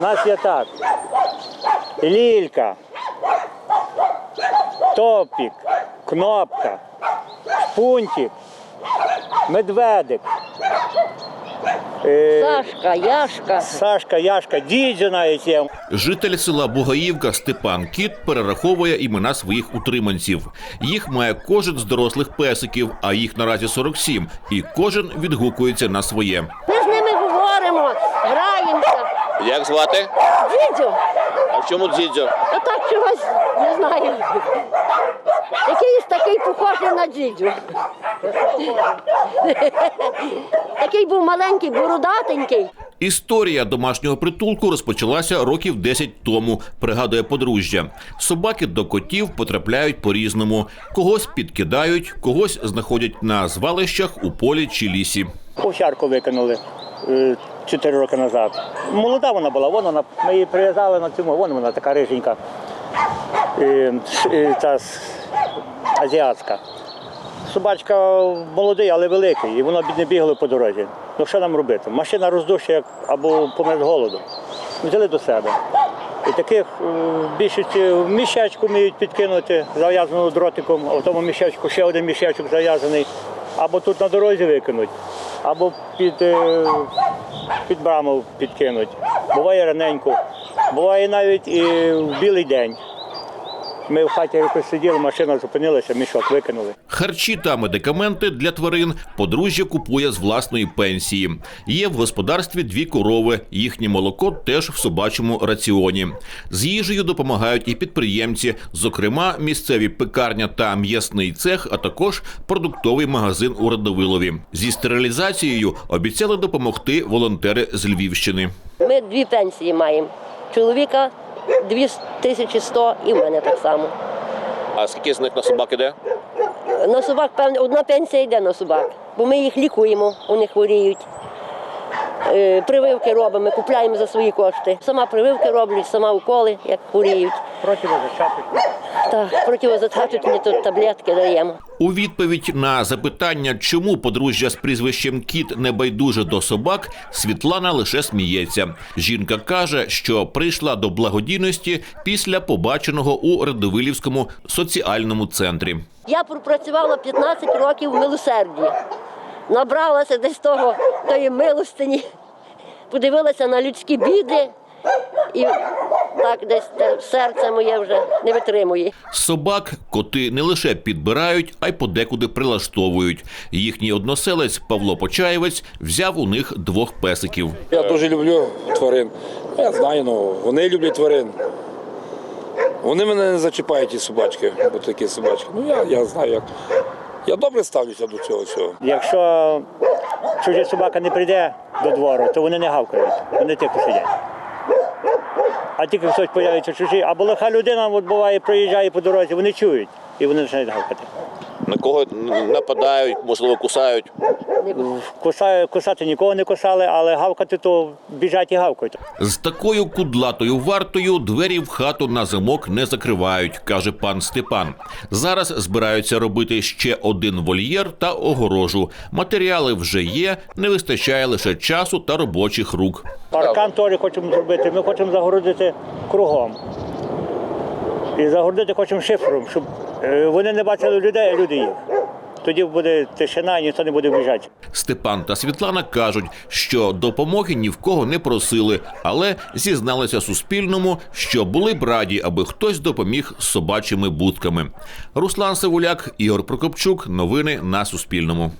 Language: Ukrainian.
У нас є так. Лілька, топік, кнопка, шпунтик, медведик. е, Сашка, Яшка. Сашка, Яшка, дідзю навіть є. Житель села Бугаївка Степан Кіт перераховує імена своїх утриманців. Їх має кожен з дорослих песиків, а їх наразі 47, і кожен відгукується на своє. Ми з ними говоримо, граємося. Як звати? Дідю, А в чому дзідзьо? а так чогось не знаю. Якийсь такий похожий на дідю. Такий був маленький, бородатенький. Історія домашнього притулку розпочалася років 10 тому, пригадує подружжя. Собаки до котів потрапляють по-різному. Когось підкидають, когось знаходять на звалищах у полі чи лісі. Овчарку викинули е, чотири роки назад. Молода вона була, вон вона, ми її прив'язали на цьому, вон вона така риженька. Е, ш- е, Та азіатська. Собачка молодий, але великий, і вона б не бігала по дорозі. Ну що нам робити? Машина роздуще як або помер з голоду. Взяли до себе. І таких е, більшості в мішечку вміють підкинути, зав'язану дротиком, а в тому мішечку ще один мішечок зав'язаний. Або тут на дорозі викинуть, або під, е, під браму підкинуть. Буває раненько, буває навіть і в білий день. Ми в хаті якось сиділи, машина зупинилася, мішок викинули. Харчі та медикаменти для тварин подружжя купує з власної пенсії. Є в господарстві дві корови. Їхнє молоко теж в собачому раціоні. З їжею допомагають і підприємці, зокрема, місцеві пекарня та м'ясний цех, а також продуктовий магазин у Радовилові. Зі стерилізацією обіцяли допомогти волонтери з Львівщини. Ми дві пенсії маємо. Чоловіка 2100 і в мене так само. А скільки з них на собак іде? На собак, певне, одна пенсія йде на собак, бо ми їх лікуємо, вони хворіють. Е, Прививки робимо, купляємо за свої кошти. Сама прививки роблю, сама уколи, як хворіють. Противозачаток. Так, противозатачні тут таблетки даємо. У відповідь на запитання, чому подружжя з прізвищем Кіт не байдуже до собак, Світлана лише сміється. Жінка каже, що прийшла до благодійності після побаченого у Радовилівському соціальному центрі. Я пропрацювала 15 років в милосерді. Набралася десь того, тої милостині, подивилася на людські біди, і так десь те серце моє вже не витримує. Собак коти не лише підбирають, а й подекуди прилаштовують. Їхній односелець Павло Почаєвець взяв у них двох песиків. Я дуже люблю тварин. Я знаю, ну вони люблять тварин. Вони мене не зачіпають, ті собачки, бо такі собачки. Ну я, я знаю як. Я добре ставлюся до цього всього. Якщо чужа собака не прийде до двору, то вони не гавкають, вони тихо сидять. А тільки хтось появиться чужий, або лиха людина от буває, проїжджає по дорозі, вони чують і вони починають гавкати. На кого нападають, можливо, кусають. Кусаю, кусати нікого не кусали, але гавкати то біжать і гавкають. З такою кудлатою вартою двері в хату на замок не закривають, каже пан Степан. Зараз збираються робити ще один вольєр та огорожу. Матеріали вже є, не вистачає лише часу та робочих рук. Паркан теж хочемо зробити. Ми хочемо загородити кругом. І загородити хочемо шифром, щоб е, вони не бачили людей, а люди їх. Тоді буде тишина і ніхто не буде вбіжати. Степан та Світлана кажуть, що допомоги ні в кого не просили, але зізналися Суспільному, що були б раді, аби хтось допоміг з собачими будками. Руслан Савуляк, Ігор Прокопчук. Новини на Суспільному.